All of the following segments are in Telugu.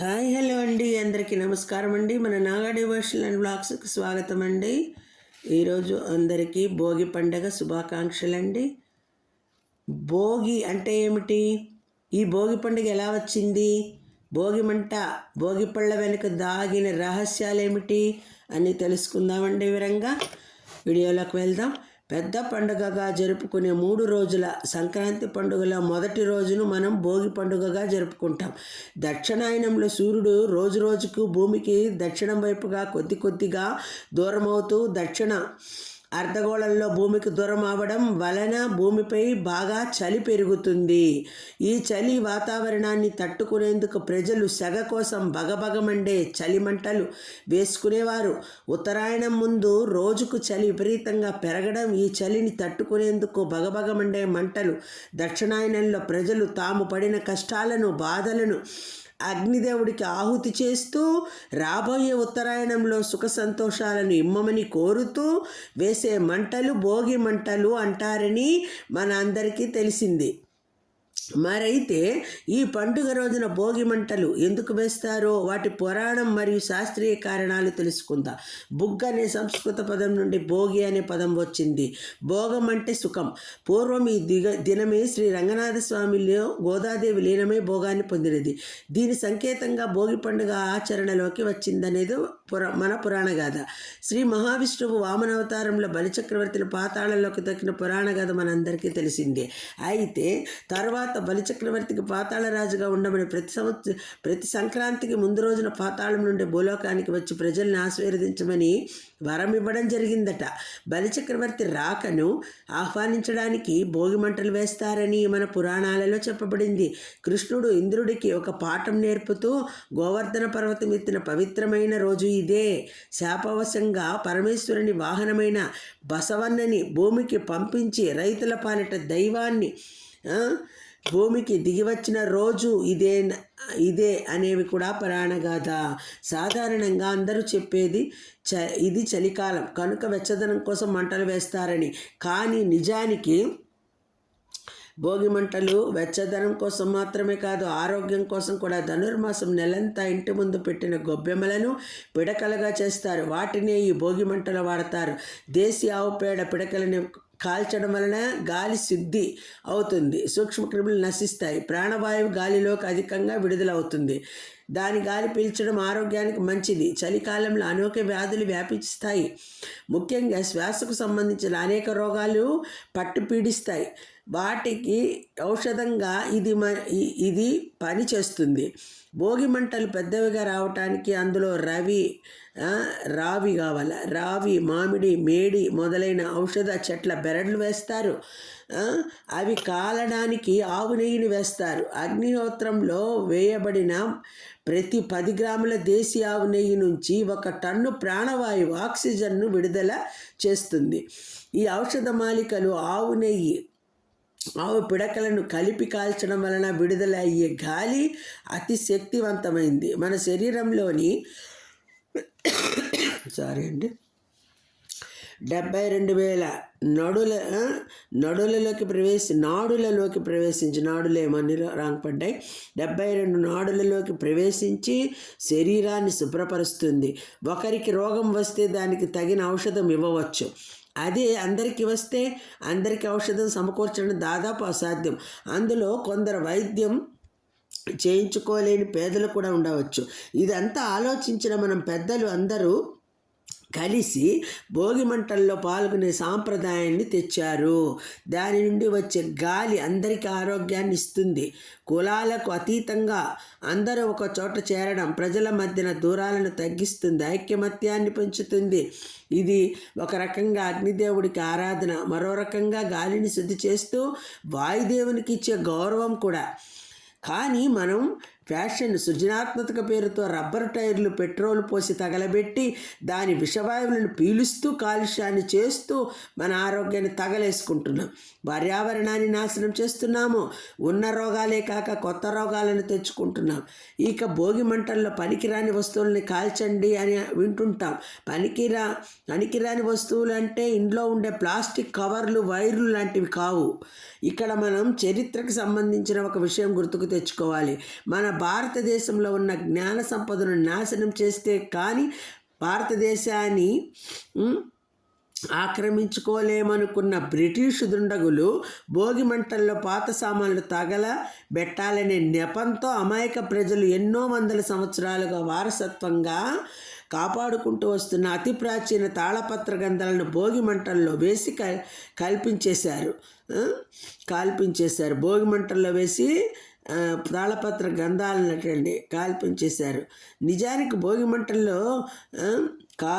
హాయ్ హలో అండి. అందరికీ నమస్కారం అండి. మన నాగా డివోషనల్ అండ్ బ్లాగ్స్కి స్వాగతం అండి. ఈరోజు అందరికీ భోగి పండగ శుభాకాంక్షలు అండి. భోగి అంటే ఏమిటి? ఈ భోగి పండుగ ఎలా వచ్చింది? భోగి మంట భోగి పళ్ళ వెనుక దాగిన రహస్యాలు ఏమిటి? అని తెలుసుకుందామండి వివరంగా. వీడియోలోకి వెళ్దాం. పెద్ద పండుగగా జరుపుకునే మూడు రోజుల సంక్రాంతి పండుగల మొదటి రోజును మనం భోగి పండుగగా జరుపుకుంటాం. దక్షిణాయనంలో సూర్యుడు రోజు రోజుకు భూమికి దక్షిణం వైపుగా కొద్ది కొద్దిగా దూరమవుతూ దక్షిణ అర్ధగోళంలో భూమికి దూరం అవ్వడం వలన భూమిపై బాగా చలి పెరుగుతుంది. ఈ చలి వాతావరణాన్ని తట్టుకునేందుకు ప్రజలు సెగ కోసం బగబగమండే చలి మంటలు వేసుకునేవారు. ఉత్తరాయణం ముందు రోజుకు చలి విపరీతంగా పెరగడం ఈ చలిని తట్టుకునేందుకు బగబగమండే మంటలు దక్షిణాయనంలో ప్రజలు తాము పడిన కష్టాలను బాధలను అగ్నిదేవుడికి ఆహుతి చేస్తూ రాబోయే ఉత్తరాయణంలో సుఖ సంతోషాలను ఇమ్మమని కోరుతూ వేసే మంటలు భోగి మంటలు అంటారని మన అందరికీ తెలిసింది. మరైతే ఈ పండుగ రోజున భోగి మంటలు ఎందుకు వేస్తారో వాటి పురాణం మరియు శాస్త్రీయ కారణాలు తెలుసుకుందాం. బుగ్గ అనే సంస్కృత పదం నుండి భోగి అనే పదం వచ్చింది. భోగం అంటే సుఖం. పూర్వం ఈ దిగ దినమే శ్రీ రంగనాథ స్వామిలో గోదాదేవి లీనమై భోగాన్ని పొందినది. దీని సంకేతంగా భోగి పండుగ ఆచరణలోకి వచ్చిందనేది పుర మన పురాణ గాథ. శ్రీ మహావిష్ణువు వామనావతారంలో బలిచక్రవర్తిని పాతాళంలోకి తక్కిన పురాణ గాథ మనందరికీ తెలిసిందే. అయితే తర్వాత బలిచక్రవర్తికి పాతాళ రాజుగా ఉండమని ప్రతి సంవత్సరం ప్రతి సంక్రాంతికి ముందు రోజున పాతాళం నుండి భూలోకానికి వచ్చి ప్రజల్ని ఆశీర్వదించమని వరం ఇవ్వడం జరిగిందట. బలిచక్రవర్తి రాకను ఆహ్వానించడానికి భోగి మంటలు వేస్తారని మన పురాణాలలో చెప్పబడింది. కృష్ణుడు ఇంద్రుడికి ఒక పాఠం నేర్పుతూ గోవర్ధన పర్వతం ఎత్తిన పవిత్రమైన రోజు ఇదే. శాపవశంగా పరమేశ్వరుని వాహనమైన బసవన్నని భూమికి పంపించి రైతుల పాలిట దైవాన్ని భూమికి దిగివచ్చిన రోజు ఇదే ఇదే అనేవి కూడా పురాణగాథ సాధారణంగా అందరూ చెప్పేది చ ఇది చలికాలం. కనుక వెచ్చదనం కోసం మంటలు వేస్తారని. కానీ నిజానికి భోగి మంటలు వెచ్చదనం కోసం మాత్రమే కాదు ఆరోగ్యం కోసం కూడా ధనుర్మాసం నెలంతా ఇంటి ముందు పెట్టిన గొబ్బెమ్మలను పిడకలుగా చేస్తారు. వాటినే ఈ భోగి మంటలు వాడతారు. దేశీ ఆవు పేడ పిడకలని కాల్చడం వలన గాలి శుద్ధి అవుతుంది. సూక్ష్మక్రిములు నశిస్తాయి. ప్రాణవాయువు గాలిలోకి అధికంగా విడుదలవుతుంది. దాని గాలి పీల్చడం ఆరోగ్యానికి మంచిది. చలికాలంలో అనేక వ్యాధులు వ్యాపిస్తాయి. ముఖ్యంగా శ్వాసకు సంబంధించిన అనేక రోగాలు పట్టు పీడిస్తాయి. వాటికి ఔషధంగా ఇది మ ఇది పనిచేస్తుంది. భోగి మంటలు పెద్దవిగా రావటానికి అందులో రవి రావి కావాల రావి మామిడి మేడి మొదలైన ఔషధ చెట్ల బెరడ్లు వేస్తారు. అవి కాలడానికి ఆవు నెయ్యిని వేస్తారు. అగ్నిహోత్రంలో వేయబడిన ప్రతి పది గ్రాముల దేశీ ఆవు నెయ్యి నుంచి ఒక టన్ను ప్రాణవాయువు ఆక్సిజన్ను విడుదల చేస్తుంది. ఈ ఔషధ మాలికలు ఆవు నెయ్యి ఆవు పిడకలను కలిపి కాల్చడం వలన విడుదల అయ్యే గాలి అతి శక్తివంతమైంది. మన శరీరంలోని సారీ అండి డెబ్బై రెండు వేల నడుల నడులలోకి ప్రవేశి నాడులలోకి ప్రవేశించి నాడులేమని రాంగ్ పడ్డాయి డెబ్బై రెండు నాడులలోకి ప్రవేశించి శరీరాన్ని శుభ్రపరుస్తుంది. ఒకరికి రోగం వస్తే దానికి తగిన ఔషధం ఇవ్వవచ్చు. అదే అందరికీ వస్తే అందరికీ ఔషధం సమకూర్చడం దాదాపు అసాధ్యం. అందులో కొందరు వైద్యం చేయించుకోలేని పేదలు కూడా ఉండవచ్చు. ఇదంతా ఆలోచించిన మనం పెద్దలు అందరూ కలిసి భోగి మంటల్లో పాల్గొనే సాంప్రదాయాన్ని తెచ్చారు. దాని నుండి వచ్చే గాలి అందరికీ ఆరోగ్యాన్ని ఇస్తుంది. కులాలకు అతీతంగా అందరూ ఒక చోట చేరడం ప్రజల మధ్యన దూరాలను తగ్గిస్తుంది ఐక్యమత్యాన్ని పెంచుతుంది. ఇది ఒక రకంగా అగ్నిదేవుడికి ఆరాధన మరో రకంగా గాలిని శుద్ధి చేస్తూ వాయుదేవునికి ఇచ్చే గౌరవం కూడా. కానీ మనం ఫ్యాషన్ సృజనాత్మక పేరుతో రబ్బర్ టైర్లు పెట్రోల్ పోసి తగలబెట్టి దాని విషవాయువులను పీలుస్తూ కాలుష్యాన్ని చేస్తూ మన ఆరోగ్యాన్ని తగలేసుకుంటున్నాం. పర్యావరణాన్ని నాశనం చేస్తున్నాము. ఉన్న రోగాలే కాక కొత్త రోగాలను తెచ్చుకుంటున్నాం. ఇక భోగి మంటల్లో పనికిరాని వస్తువుల్ని కాల్చండి అని వింటుంటాం. పనికిరా పనికిరాని వస్తువులు అంటే ఇంట్లో ఉండే ప్లాస్టిక్ కవర్లు వైర్లు లాంటివి కావు. ఇక్కడ మనం చరిత్రకు సంబంధించిన ఒక విషయం గుర్తుకు తెచ్చుకోవాలి. మన భారతదేశంలో ఉన్న జ్ఞాన సంపదను నాశనం చేస్తే కానీ భారతదేశాన్ని ఆక్రమించుకోలేమనుకున్న బ్రిటిష్ దుండగులు భోగిమంటల్లో పాత సామాన్లు తగల పెట్టాలనే నెపంతో అమాయక ప్రజలు ఎన్నో వందల సంవత్సరాలుగా వారసత్వంగా కాపాడుకుంటూ వస్తున్న అతి ప్రాచీన తాళపత్ర గంధాలను భోగి మంటల్లో వేసి క కల్పించేశారు. కల్పించేశారు. కాల్పించేశారు వేసి తాళపత్ర గ్రంథాలనటండి కాల్పించేశారు. నిజానికి భోగి మంటల్లో కా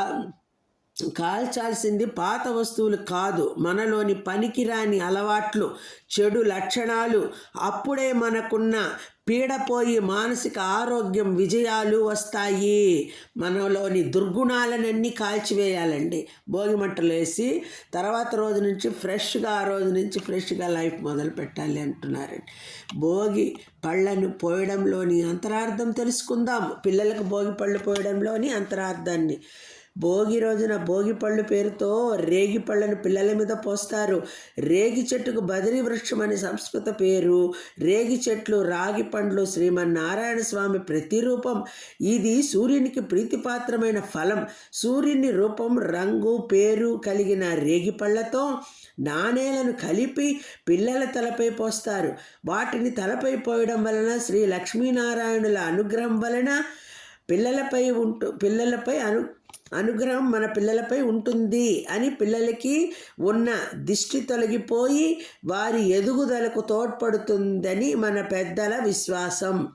కాల్చాల్సింది పాత వస్తువులు కాదు. మనలోని పనికిరాని అలవాట్లు చెడు లక్షణాలు అప్పుడే మనకున్న పీడపోయి మానసిక ఆరోగ్యం విజయాలు వస్తాయి. మనలోని దుర్గుణాలనన్నీ కాల్చివేయాలండి. భోగిమంటలు వేసి తర్వాత రోజు నుంచి ఫ్రెష్గా ఆ రోజు నుంచి ఫ్రెష్గా లైఫ్ మొదలు పెట్టాలి అంటున్నారండి. భోగి పళ్ళను పోయడంలోని అంతరార్థం తెలుసుకుందాం. పిల్లలకు భోగి పళ్ళు పోయడంలోని అంతరార్థాన్ని భోగి రోజున భోగి పళ్ళు పేరుతో రేగి పళ్ళను పిల్లల మీద పోస్తారు. రేగి చెట్టుకు బదిరి వృక్షం అనే సంస్కృత పేరు. రేగి చెట్లు రాగి పండ్లు శ్రీమన్నారాయణ స్వామి ప్రతిరూపం. ఇది సూర్యునికి ప్రీతిపాత్రమైన ఫలం. సూర్యుని రూపం రంగు పేరు కలిగిన రేగి పళ్ళతో నాణేలను కలిపి పిల్లల తలపై పోస్తారు. వాటిని తలపై పోయడం వలన శ్రీ లక్ష్మీనారాయణుల అనుగ్రహం వలన పిల్లలపై ఉంటూ పిల్లలపై అను అనుగ్రహం మన పిల్లలపై ఉంటుంది అని పిల్లలకి ఉన్న దిష్టి తొలగిపోయి వారి ఎదుగుదలకు తోడ్పడుతుందని మన పెద్దల విశ్వాసం.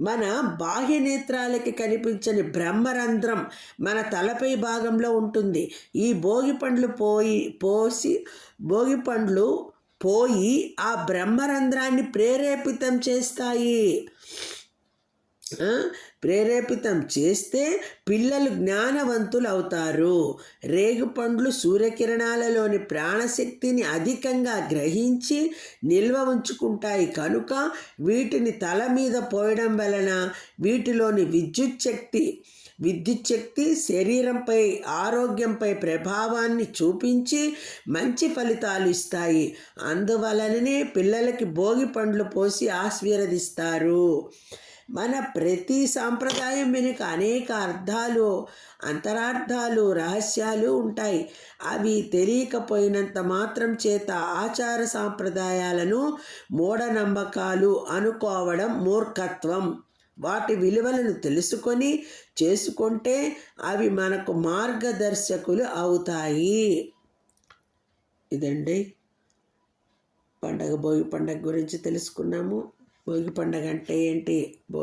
మన బాహ్య నేత్రాలకి కనిపించని బ్రహ్మరంధ్రం మన తలపై భాగంలో ఉంటుంది. ఈ భోగి పండ్లు పోయి పోసి భోగి పండ్లు పోయి ఆ బ్రహ్మరంధ్రాన్ని ప్రేరేపితం చేస్తాయి. ప్రేరేపితం చేస్తే పిల్లలు జ్ఞానవంతులు అవుతారు రేగుపండ్లు సూర్యకిరణాలలోని ప్రాణశక్తిని అధికంగా గ్రహించి నిల్వ ఉంచుకుంటాయి కనుక వీటిని తల మీద పోయడం వలన వీటిలోని విద్యుత్ శక్తి విద్యుత్ శక్తి శరీరంపై ఆరోగ్యంపై ప్రభావాన్ని చూపించి మంచి ఫలితాలు ఇస్తాయి. అందువలననే పిల్లలకి భోగి పండ్లు పోసి ఆశీర్వదిస్తారు. మన ప్రతి సాంప్రదాయం వెనుక అనేక అర్థాలు అంతరార్థాలు రహస్యాలు ఉంటాయి. అవి తెలియకపోయినంత మాత్రం చేత ఆచార సాంప్రదాయాలను మూఢనమ్మకాలు అనుకోవడం మూర్ఖత్వం. వాటి విలువలను తెలుసుకొని చేసుకుంటే అవి మనకు మార్గదర్శకులు అవుతాయి. ఇదండి. పండగ భోగి పండగ గురించి తెలుసుకున్నాము. భోగి పండగ అంటే ఏంటి? భో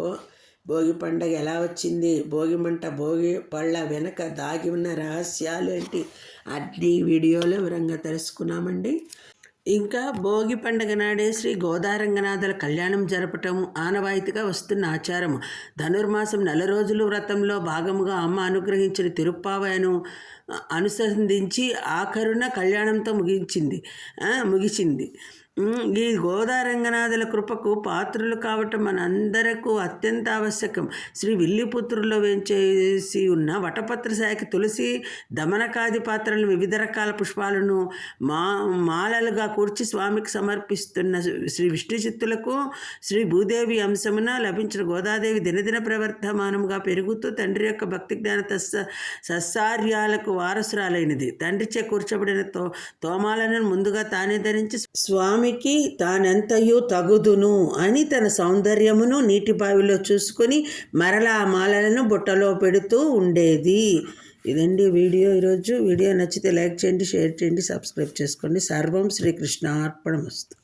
భోగి పండగ ఎలా వచ్చింది? భోగి మంట భోగి పళ్ళ వెనక దాగి ఉన్న రహస్యాలు ఏంటి? అన్ని వీడియోలో వివరంగా తెలుసుకున్నామండి. ఇంకా భోగి పండగ నాడే శ్రీ గోదారంగనాథుల కళ్యాణం జరపటం ఆనవాయితీగా వస్తున్న ఆచారం ధనుర్మాసం నెల రోజులు వ్రతంలో భాగముగా అమ్మ అనుగ్రహించిన తిరుప్పావయను అనుసంధించి ఆఖరున కళ్యాణంతో ముగించింది. ముగిసింది ఈ గోదారంగనాథుల కృపకు పాత్రులు కావటం మనందరకు అత్యంత ఆవశ్యకం. శ్రీ విల్లిపుత్రుల్లో వేంచేసి ఉన్న వటపత్ర శాఖ తులసి దమనకాది పాత్రలను వివిధ రకాల పుష్పాలను మా మాలలుగా కూర్చి స్వామికి సమర్పిస్తున్న శ్రీ విష్ణు చిత్తులకు శ్రీ భూదేవి అంశమున లభించిన గోదాదేవి దినదిన ప్రవర్ధమానముగా పెరుగుతూ తండ్రి యొక్క భక్తి జ్ఞాన తస్స సస్సార్యాలకు వారసురాలైనది. తండ్రిచే కూర్చబడిన తో తోమాలను ముందుగా తానే ధరించి స్వామి స్వామికి తానెంతయు తగుదును అని తన సౌందర్యమును నీటి బావిలో చూసుకొని మరలా ఆ మాలలను బుట్టలో పెడుతూ ఉండేది. ఇదండి వీడియో ఈరోజు. వీడియో నచ్చితే లైక్ చేయండి షేర్ చేయండి సబ్స్క్రైబ్ చేసుకోండి. సర్వం శ్రీకృష్ణ అర్పణమస్తు